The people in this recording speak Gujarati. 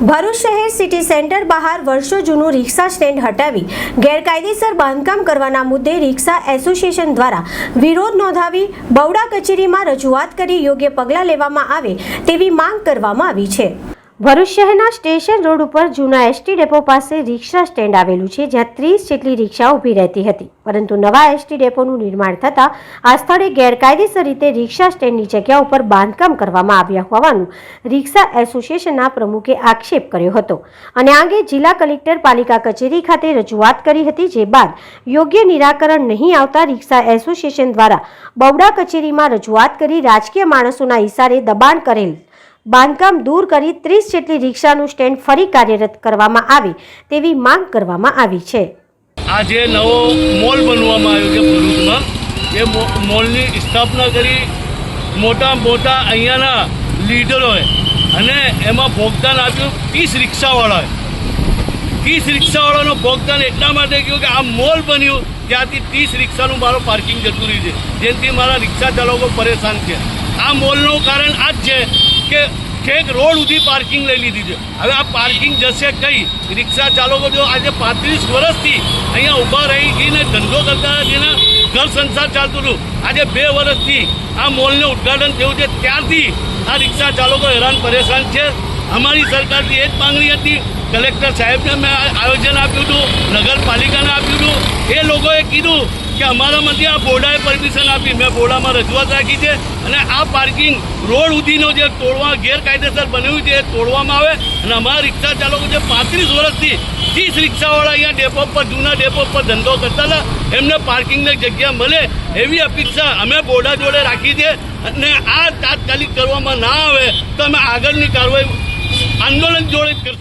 ભરૂચ શહેર સિટી સેન્ટર બહાર વર્ષો જૂનું રિક્ષા સ્ટેન્ડ હટાવી ગેરકાયદેસર બાંધકામ કરવાના મુદ્દે રિક્ષા એસોસિએશન દ્વારા વિરોધ નોંધાવી બવડા કચેરીમાં રજૂઆત કરી યોગ્ય પગલાં લેવામાં આવે તેવી માંગ કરવામાં આવી છે. ભરૂચ શહેરના સ્ટેશન રોડ ઉપર જૂના એસટી ડેપો પાસે રિક્ષા સ્ટેન્ડ આવેલું છે, જ્યાં ત્રીસ જેટલી રિક્ષા ઊભી રહેતી હતી. પરંતુ નવા એસટી ડેપોનું નિર્માણ થતાં આ સ્થળે ગેરકાયદેસર રીતે રિક્ષા સ્ટેન્ડની જગ્યા ઉપર બાંધકામ કરવામાં આવ્યા હોવાનું રિક્ષા એસોસિએશનના પ્રમુખે આક્ષેપ કર્યો હતો. અને આ અંગે જિલ્લા કલેક્ટર પાલિકા કચેરી ખાતે રજૂઆત કરી હતી, જે બાદ યોગ્ય નિરાકરણ નહીં આવતા રિક્ષા એસોસિએશન દ્વારા બવડા કચેરીમાં રજૂઆત કરી રાજકીય માણસોના ઇશારે દબાણ કરેલ બાંધકામ દૂર કરી ત્રીસ જેટલી રિક્ષાનું સ્ટેન્ડ ફરી કાર્યરત કરવામાં આવે તેવી માંગ કરવામાં આવી છે. આ જે નવો મોલ બનવામાં આવ્યો છે ભરૂચમાં, એ મોલની સ્થાપના કરી મોટા મોટા અહીંયાના લીડરોએ અને એમાં ભોગદાન આપ્યું ત્રીસ રિક્ષાવાળાએ. ત્રીસ રિક્ષાવાળાનો ભોગદાન એટલા માટે કહ્યું કે આ મોલ બન્યું ત્યાંથી ત્રીસ રિક્ષાનું મારું પાર્કિંગ રહ્યું છે. જેનાથી મારા રિક્ષા ચાલકો પરેશાન છે. આ મોલનું કારણ આ જ છે કે છેક રોડ સુધી પાર્કિંગ લઈ લીધી છે. હવે આ પાર્કિંગ જશે કઈ? રિક્ષા ચાલકો જો આજે પાંત્રીસ વર્ષથી અહીંયા ઊભા જઈને ધંધો કરતા જેને ઘર સંસાર ચાલતું હતું, આજે બે વર્ષથી આ મોલનું ઉદ્ઘાટન થયું છે. ત્યારથી આ રિક્ષા ચાલકો હેરાન પરેશાન છે. અમારી સરકારથી એ જ માંગણી હતી. કલેક્ટર સાહેબને મેં આયોજન આપ્યું હતું, નગરપાલિકાને આપ્યું હતું. એ લોકોએ કીધું કે અમારામાંથી આ બોર્ડાએ પરમિશન આપી. મેં બોર્ડામાં રજૂઆત રાખી છે અને આ પાર્કિંગ રોડ સુધીનો જે તોડવા ગેરકાયદેસર બન્યું છે એ તોડવામાં આવે અને અમારા રિક્ષા ચાલકો જે પાંત્રીસ વર્ષથી ત્રીસ રિક્ષાવાળા અહીંયા ડેપો પર, જૂના ડેપો પર ધંધો કરતા હતા, એમને પાર્કિંગની જગ્યા મળે એવી અપેક્ષા અમે બોર્ડા જોડે રાખી છે અને આ તાત્કાલિક કરવામાં ના આવે તો અમે આગળની કાર્યવાહી આંદોલન જોડે કરશું.